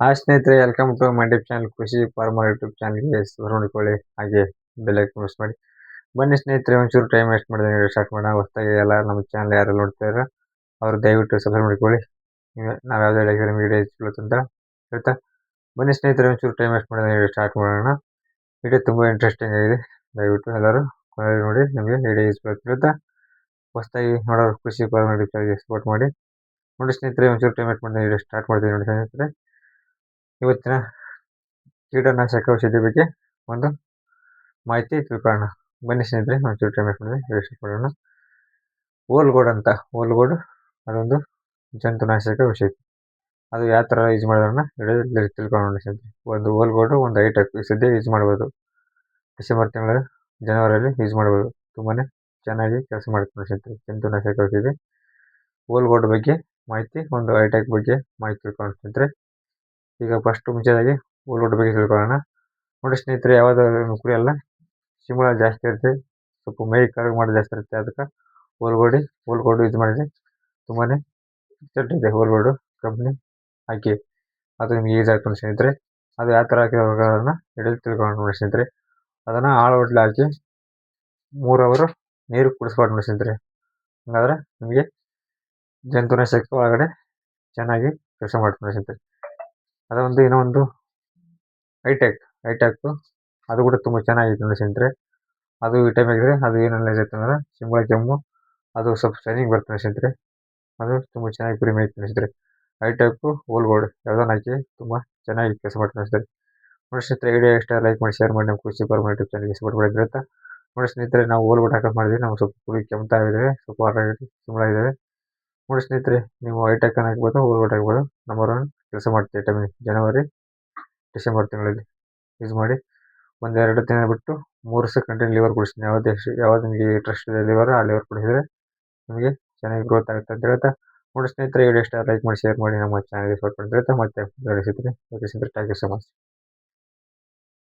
Hi ಸ್ನೇಹಿತರೆ welcome to my YouTube channel Krishi farmer YouTube ಚಾನಲ್ಗೆ ನೋಡಿಕೊಳ್ಳಿ, ಹಾಗೆ ಬೆಲೆ ಮಿಸ್ ಮಾಡಿ. ಬನ್ನಿ ಸ್ನೇಹಿತರೆ, ಒಂಚೂರು ಟೈಮ್ ವೇಸ್ಟ್ ಮಾಡಿದೆ ವಿಡಿಯೋ ಸ್ಟಾರ್ಟ್ ಮಾಡೋಣ. ಹೊಸದಾಗಿ ಎಲ್ಲ ನಮ್ಮ ಚಾನಲ್ ಯಾರು ನೋಡ್ತಾ ಅವ್ರು ದಯವಿಟ್ಟು ಸಬ್ಸ್ಕ್ರೈಬ್ ಮಾಡಿಕೊಳ್ಳಿ. ನಾವು ಯಾವುದೇ ಹೇಳಿದ್ರೆ ವೀಡಿಯೋ ಅಂತ ಹೇಳ್ತಾ ಬನ್ನಿ ಸ್ನೇಹಿತರೆ, ಒಂಚೂರು ಟೈಮ್ ವೇಸ್ಟ್ ಮಾಡಿದೆ ವಿಡಿಯೋ ಸ್ಟಾರ್ಟ್ ಮಾಡೋಣ. ವೀಡಿಯೋ ತುಂಬ ಇಂಟ್ರೆಸ್ಟಿಂಗ್ ಆಗಿದೆ. ದಯವಿಟ್ಟು ಎಲ್ಲರೂ ನೋಡಿ, ನಿಮಗೆ ವೀಡಿಯೋ ಹೇಳ್ತಾ ಹೊಸದಾಗಿ ನೋಡೋರು ಕೃಷಿ ಫಾರ್ಮರ್ ಯೂಟ್ಯೂಬ್ ಚಾನಲ್ಗೆ ಸಪೋರ್ಟ್ ಮಾಡಿ. ನೋಡಿ ಸ್ನೇಹಿತರೆ, ಒಂಚೂರು ಟೈಮ್ ವೇಸ್ಟ್ ಮಾಡಿದೆ ವೀಡಿಯೋ ಸ್ಟಾರ್ಟ್ ಮಾಡ್ತೀನಿ ನೋಡಿ ಸ್ನೇಹಿತರೆ. ಇವತ್ತಿನ ಕೀಟನಾಶಕ ಔಷಧಿ ಬಗ್ಗೆ ಒಂದು ಮಾಹಿತಿ ತಿಳ್ಕೊಳ್ಳೋಣ. ಬನ್ನಿ ಸ್ನೇಹಿತರೆ ನಾವು ಚುಟ್ಟಿ ಮೇಲೆ ಮಾಡೋಣ. ಓಲ್ಗೋಡ್ ಅಂತ, ಓಲ್ಗೋಡ್ ಅದೊಂದು ಜಂತುನಾಶಕ ಔಷಧಿ. ಅದು ಯಾವ ಥರ ಯೂಸ್ ಮಾಡೋದನ್ನ ಹೇಳಿ ತಿಳ್ಕೊಳ್ಳೋಣ ಸ್ನೇಹಿತರೆ. ಒಂದು ಓಲ್ಗೋಡು, ಒಂದು ಐಟಕ್ ಸದ್ಯ ಯೂಸ್ ಮಾಡ್ಬೋದು. ಡಿಸೆಂಬರ್ ತಿಂಗಳ, ಜನವರಿಯಲ್ಲಿ ಯೂಸ್ ಮಾಡ್ಬೋದು. ತುಂಬಾ ಚೆನ್ನಾಗಿ ಕೆಲಸ ಮಾಡ್ತಾರೆ ಸ್ನೇಹಿತರೆ, ಜಂತುನಾಶಕ ಔಷಧಿ. ಓಲ್ಗೋಡ್ ಬಗ್ಗೆ ಮಾಹಿತಿ, ಒಂದು ಐಟೆಕ್ ಬಗ್ಗೆ ಮಾಹಿತಿ ತಿಳ್ಕೊಳ್ಳೋಣ ಸ್ನೇಹಿತರೆ. ಈಗ ಫಸ್ಟ್ ಮುಂಚೆದಾಗಿ ಊಟ ಬಗ್ಗೆ ತಿಳ್ಕೊಳ್ಳೋಣ. ನೋಡಿ ಸ್ನೇಹಿತರೆ ಯಾವಾಗ ಕುಡಿಯಲ್ಲ ಸಿಂಬಳ ಜಾಸ್ತಿ ಇರುತ್ತೆ, ಸ್ವಲ್ಪ ಮೈ ಕರಗು ಮಾಡಿ ಜಾಸ್ತಿ ಇರುತ್ತೆ, ಅದಕ್ಕೆ ಓಲ್ಗೋಡಿ ಓಲ್ಗೋಡು ಇದು ಮಾಡಿದ್ರೆ ತುಂಬಾ ಇದೆ ಓಲ್ಗೋಡು ಕಂಪ್ನಿ ಹಾಕಿ. ಅದು ನಿಮ್ಗೆ ಯೂಸ್ ಆಗ್ತದೆ ಸ್ನೇಹಿತರೆ. ಅದು ಯಾವ ಥರ ಹಾಕಿರೋದನ್ನ ಹಿಡಿದು ತಿಳ್ಕೊಳ್ಳೋಣ ನೋಡಿ ಸ್ನೇಹಿತರೆ. ಅದನ್ನು ಆಳು ಹೊಟ್ಲೆ ಹಾಕಿ ಮೂರು ಅವರು ನೀರು ಕುಡಿಸ್ಬಾರ್ದು ನೋಡಿ ಸ್ನೇಹಿತರೆ. ಹಂಗಾದ್ರೆ ನಿಮಗೆ ಜಂತುನಾಶಕ ಒಳಗಡೆ ಚೆನ್ನಾಗಿ ಕೆಲಸ ಮಾಡ್ತೀನಿ ಸ್ನೇಹಿತರೆ. ಅದೊಂದು ಏನೋ ಒಂದು ಹೈಟೆಕ್ ಹೈಟೆಕ್ಕು ಅದು ಕೂಡ ತುಂಬ ಚೆನ್ನಾಗಿತ್ತು ನೋಡಿ ಸ್ನೇಹಿತರೆ. ಅದು ಈ ಟೈಮ್ ಆಗಿದ್ರೆ ಅದು ಅನಲೈಸ್ ಆಯ್ತು ಅಂದರೆ ಸಿಂಗಲ್ ಕೆಮ್ಮು. ಅದು ಸ್ವಲ್ಪ ಶೈನಿಂಗ್ ಬರ್ತದೆ ಸ್ನೇಹಿತರೆ. ಅದು ತುಂಬ ಚೆನ್ನಾಗಿ ಕುರಿ ಆಯ್ತು ಸ್ನೇಹಿತರೆ. ಹೈಟೆಕ್ಕು ಓಲ್ಗೋಲ್ಡ್ ಯಾವುದನ್ನ ಹಾಕಿ ತುಂಬ ಚೆನ್ನಾಗಿ ಕೆಲಸ ಮಾಡ್ತಾರೆ ಸ್ನೇಹಿತರೆ. ನೋಡಿ ಸ್ನೇಹಿತರೆ ವಿಡಿಯೋ ಇಷ್ಟ ಲೈಕ್ ಮಾಡಿ ಶೇರ್ ಮಾಡಿ, ನಮ್ಮ ಕೃಷಿ ಫಾರ್ಮ್ ಯೂಟ್ಯೂಬ್ ಚಾನಲ್ಗೆ ಸಪೋರ್ಟ್ ಮಾಡಿದ್ರೆ ನೋಡಿ ಸ್ನೇಹಿತರೆ, ನಾವು ಓಲ್ಗೋಲ್ಡ್ ಹಾಕಕ್ಕೆ ಮಾಡಿದ್ವಿ. ನಾವು ಸ್ವಲ್ಪ ಕುರಿ ಕೆಮ್ತಾ ಇದ್ದೇವೆ ಸ್ವಲ್ಪ ಸಿಂಬಳ ಇದ್ದಾವೆ ನೋಡಿ ಸ್ನೇಹಿತರೆ, ನೀವು ಹೈಟೆಕ್ ಹಾಕ್ಬೋದು ಓಲ್ಗೋಲ್ಡ್ ಹಾಕ್ಬೋದು. ನಂಬರ್ ಒನ್ ಕೆಲಸ ಮಾಡ್ತೀವಿ ಟೈಮಿಗೆ ಜನವರಿ, ಡಿಸೆಂಬರ್ ತಿಂಗಳಲ್ಲಿ. ಯೂಸ್ ಮಾಡಿ ಒಂದೆರಡು ದಿನ ಬಿಟ್ಟು ಮೂರು ವರ್ಷ ಕಂಟಿನ್ಯೂ ಲಿವರ್ ಕುಡಿಸ್ತೀನಿ ಯಾವ ಯಾವ್ದು ನಿಮಗೆ ಇಂಟ್ರೆಸ್ಟ್ ಇದೆ ಲಿವರ್ ಆ ಲಿವರ್ ಕುಡಿಸಿದ್ರೆ ನಿಮಗೆ ಚೆನ್ನಾಗಿ ಗ್ರೋತ್ ಆಗುತ್ತೆ ಅಂತ ಹೇಳ್ತಾ ನೋಡಿ ಸ್ನೇಹಿತರೆ ವಿಡಿಯೋ ಇಷ್ಟ ಲೈಕ್ ಮಾಡಿ ಶೇರ್ ಮಾಡಿ ನಮ್ಮ ಚಾನಲ್ಗೆ ಸಪೋರ್ಟ್ ಮಾಡಿದ್ರೆ ಮತ್ತೆ ಸ್ನೇಹಿತರೆ ಥ್ಯಾಂಕ್ ಯು ಸೊ ಮಚ್